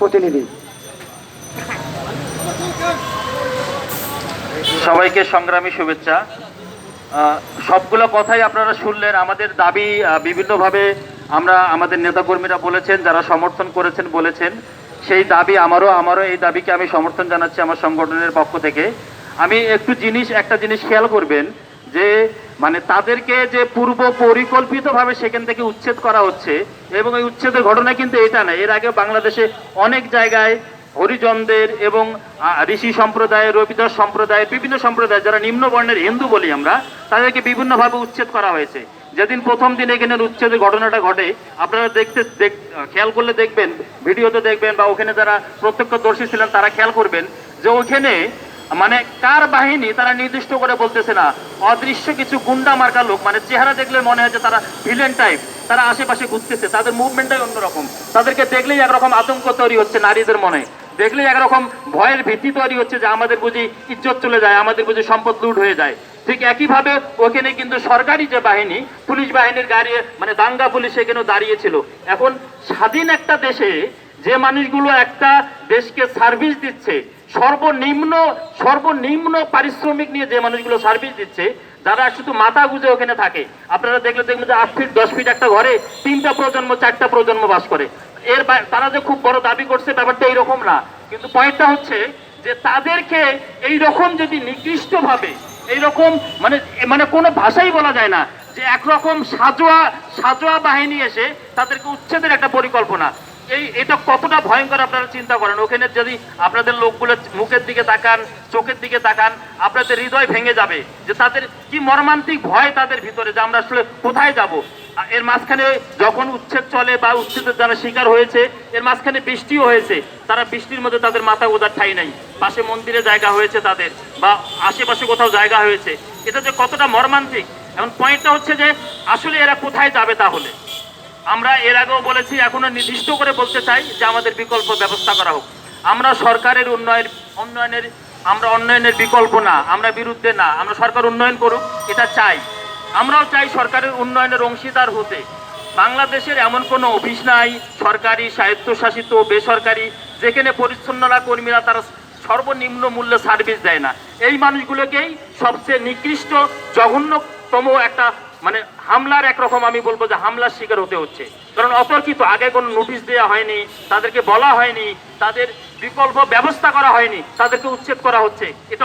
প্রতিনিধি। সবাইকে সংগ্রামী শুভেচ্ছা। সবগুলো কথাই আপনারা শুনলেন। আমাদের দাবি বিভিন্নভাবে আমরা আমাদের নেতাকর্মীরা বলেছেন, যারা সমর্থন করেছেন বলেছেন। সেই দাবি আমারও আমারও এই দাবিকে আমি সমর্থন জানাচ্ছি আমার সংগঠনের পক্ষ থেকে। আমি একটু জিনিস, একটা জিনিস খেয়াল করবেন যে মানে তাদেরকে যে পূর্ব পরিকল্পিতভাবে সেখান থেকে উচ্ছেদ করা হচ্ছে, এবং এই উচ্ছেদের ঘটনা কিন্তু এটা না, এর আগে বাংলাদেশে অনেক জায়গায় হরিজনদের এবং ঋষি সম্প্রদায়, রবিদাস সম্প্রদায়ের বিভিন্ন সম্প্রদায়, যারা নিম্ন বর্ণের হিন্দু বলি আমরা, তাদেরকে বিভিন্নভাবে উচ্ছেদ করা হয়েছে। যেদিন প্রথম দিন এখানে উচ্ছেদের ঘটনাটা ঘটে, আপনারা দেখতে, দেখ- খেয়াল করলে দেখবেন, ভিডিওতে দেখবেন বা ওখানে যারা প্রত্যক্ষদর্শী ছিলেন তারা খেয়াল করবেন যে ওখানে মানে কার বাহিনী তারা নির্দিষ্ট করে বলতেছে না। অদৃশ্য কিছু গুন্ডা মার্কা লোক মানে চেহারা দেখলে মনে হয় যে তারা ভিলেন টাইপ তারা আশেপাশে ঘুরতেছে, তাদের মুভমেন্টটাই অন্যরকম। তাদেরকে দেখলেই একরকম আতঙ্ক তৈরি হচ্ছে নারীদের মনে। দেখলেই একরকম ভয়ের ভীতি তৈরি হচ্ছে যে আমাদের বুঝি ইজ্জত চলে যায়, আমাদের বুঝি সম্পদ লুট হয়ে যায়। ঠিক একইভাবে ওখানে কিন্তু সরকারি যে বাহিনী, পুলিশ বাহিনীর গাড়ি মানে দাঙ্গা পুলিশ এখানেও দাঁড়িয়েছিল। এখন স্বাধীন একটা দেশে যে মানুষগুলো একটা দেশকে সার্ভিস দিচ্ছে সর্বনিম্ন সর্বনিম্ন পারিশ্রমিক নিয়ে যে মানুষগুলো সার্ভিস দিচ্ছে, যারা শুধু মাথা গুজে ওখানে থাকে, আপনারা দেখলে দেখবেন যে আট ফিট দশ ফিট একটা ঘরে তিনটা প্রজন্ম, চারটা প্রজন্ম বাস করে। এর তারা যে খুব বড় দাবি করছে, ব্যাপারটা এইরকম না। কিন্তু পয়েন্টটা হচ্ছে যে তাদেরকে এই রকম যদি নিকৃষ্টভাবে, এইরকম মানে মানে কোনো ভাষাই বলা যায় না যে একরকম সাজোয়া সাজোয়া বাহিনী এসে তাদেরকে উচ্ছেদের একটা পরিকল্পনা। এই, এটা কতটা ভয়ঙ্কর আপনারা চিন্তা করেন? ওখানে যদি আপনাদের লোকগুলো মুখের দিকে তাকান, চোখের দিকে তাকান, আপনাদের হৃদয় ভেঙে যাবে যে তাদের কি মর্মান্তিক ভয় তাদের ভিতরে যে আমরা আসলে কোথায় যাব। এর মাঝখানে যখন উচ্ছেদ চলে বা উচ্ছেদের যারা শিকার হয়েছে, এর মাঝখানে বৃষ্টিও হয়েছে, তারা বৃষ্টির মধ্যে তাদের মাথা গোদার ঠাই নাই। পাশে মন্দিরে জায়গা হয়েছে তাদের, বা আশেপাশে কোথাও জায়গা হয়েছে। এটা যে কতটা মর্মান্তিক। এখন পয়েন্টটা হচ্ছে যে আসলে এরা কোথায় যাবে তাহলে? আমরা এর আগেও বলেছি এখনও নির্দিষ্ট করে বলতে চাই যে আমাদের বিকল্প ব্যবস্থা করা হোক। আমরা সরকারের উন্নয়ন, উন্নয়নের, আমরা উন্নয়নের বিকল্প না, আমরা বিরুদ্ধে না, আমরা সরকার উন্নয়ন করুক, এটা চাই। আমরাও চাই সরকারের উন্নয়নের অংশীদার হতে। বাংলাদেশের এমন কোনো অফিস নাই, সরকারি, স্বায়ত্তশাসিত, বেসরকারি, যেখানে পরিচ্ছন্নতা কর্মীরা তারা সর্বনিম্ন মূল্যে সার্ভিস দেয় না। এই মানুষগুলোকেই সবচেয়ে নিকৃষ্ট, জঘন্যতম একটা মানে হামলার একরকম আমি বলব যে হামলার শিকার হতে হচ্ছে। কারণ অতর্কিত, আগে কোনো নোটিশ দেওয়া হয়নি, তাদেরকে বলা হয়নি, তাদের বিকল্প ব্যবস্থা করা হয়নি, তাদেরকে উচ্ছেদ করা হচ্ছে। এটা